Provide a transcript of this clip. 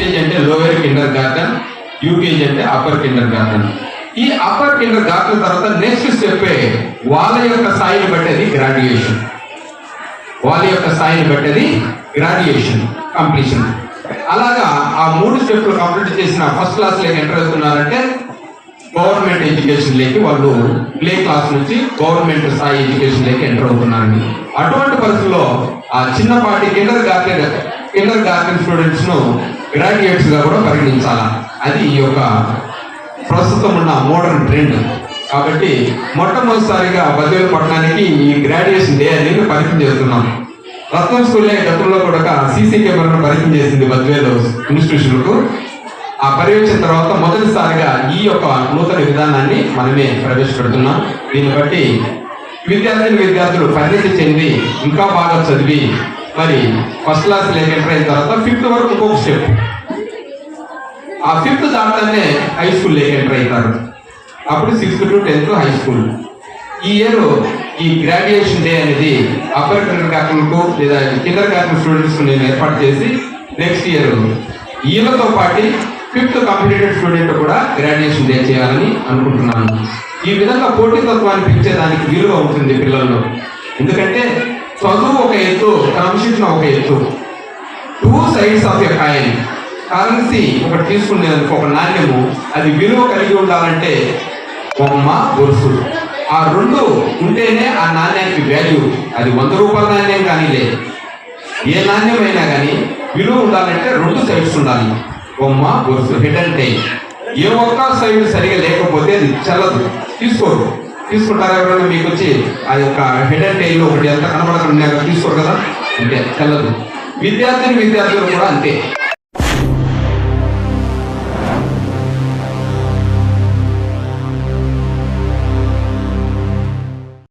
LKG అంటే lower kindergarten UKG అంటే upper kindergarten ఈ అప్పర్ కిండర్ గార్డెన్ తర్వాత నెక్స్ట్ స్టెప్ వాళ్ళ యొక్క స్థాయిని పెట్టేది గ్రాడ్యుయేషన్ వాళ్ళ యొక్క స్థాయిని పెట్టేది గ్రాడ్యుయేషన్ కంప్లీషన్ అలాగా ఆ మూడు స్టెప్లు కంప్లీట్ చేసిన ఫస్ట్ క్లాస్లోకి ఎంటర్ అవుతున్నారంటే గవర్నమెంట్ ఎడ్యుకేషన్ లేకి వాళ్ళు ప్లే క్లాస్ నుంచి గవర్నమెంట్ స్థాయి ఎడ్యుకేషన్ లేకి ఎంటర్ అవుతున్నారండి. అటువంటి పరిస్థితుల్లో ఆ చిన్నపాటి కిండర్ గార్డెన్ కిండర్ గార్డెన్ స్టూడెంట్స్ను గ్రాడ్యుయేట్స్గా గ్రాడ్యుయేట్స్గా కూడా పరిగణించాలా? అది ఈ యొక్క ప్రస్తుతం ఉన్న మోడర్న్ ట్రెండ్ కాబట్టి మొట్టమొదటిసారిగా బద్వేలు పట్టణానికి ఈ గ్రాడ్యుయేషన్ డే అనేది పరిచయం చేస్తున్నాం. రత్నం స్కూల్లో గతంలో కూడా సీసీ కెమెరాను పరిచయం చేసింది బద్వేలు ఇన్స్టిట్యూషన్కు ఆ పర్యవేక్షణ తర్వాత మొదటిసారిగా ఈ యొక్క నూతన విధానాన్ని మనమే ప్రవేశపెడుతున్నాం. దీన్ని బట్టి విద్యార్థులు విద్యార్థులు పరిణితి చెంది ఇంకా బాగా చదివి మరి ఫస్ట్ క్లాస్ లేక ఎంటర్ అయిన తర్వాత ఫిఫ్త్ వరకు ఇంకొక స్టెప్ ఆ ఫిఫ్త్ దాంట్లోనే హై స్కూల్ లేక ఎంటర్ అవుతారు. అప్పుడు sixth to tenth high school ఈ ఇయర్ ఈ గ్రాడ్యుయేషన్ డే అనేది అప్పర్ కిండర్ గార్టెన్కు లేదా కిండర్ గార్టెన్ స్టూడెంట్స్ నేను ఏర్పాటు చేసి నెక్స్ట్ ఇయర్ వీళ్ళతో పాటు ఫిఫ్త్ కంప్లీటెడ్ స్టూడెంట్ కూడా గ్రాడ్యుయేషన్ డే చేయాలని అనుకుంటున్నాను. ఈ విధంగా పోటీతత్వాన్ని పెంచేదానికి వీలుగా ఉంటుంది పిల్లల్లో. ఎందుకంటే చదువు ఒక ఎత్తు క్రమశిక్షణ ఒక ఎత్తు. Two sides of a coin currency ఒకటి తీసుకునేందుకు ఒక నాణ్యము అది విలువ కలిగి ఉండాలంటే బొమ్మ గొలుసు ఆ రెండు ఉంటేనే ఆ నాణ్యానికి వాల్యూ అది వంద రూపాయల నాణ్యం కానీ లేదు ఏ నాణ్యమైనా కానీ విలువ ఉండాలంటే రెండు సైడ్స్ ఉండాలి. బొమ్మ గొలుసు హెడ్ అండ్ ఏ ఒక్క సైడ్ సరిగా లేకపోతే అది చల్లదు. తీసుకోరు. తీసుకుంటారా ఎవరైనా మీకు వచ్చి ఆ యొక్క హెడ్ అండ్ టైల్ ఒకటి ఎంత కనబడకుండా తీసుకోరు కదా? అంటే తెల్లదు. విద్యార్థిని విద్యార్థులు కూడా అంతే.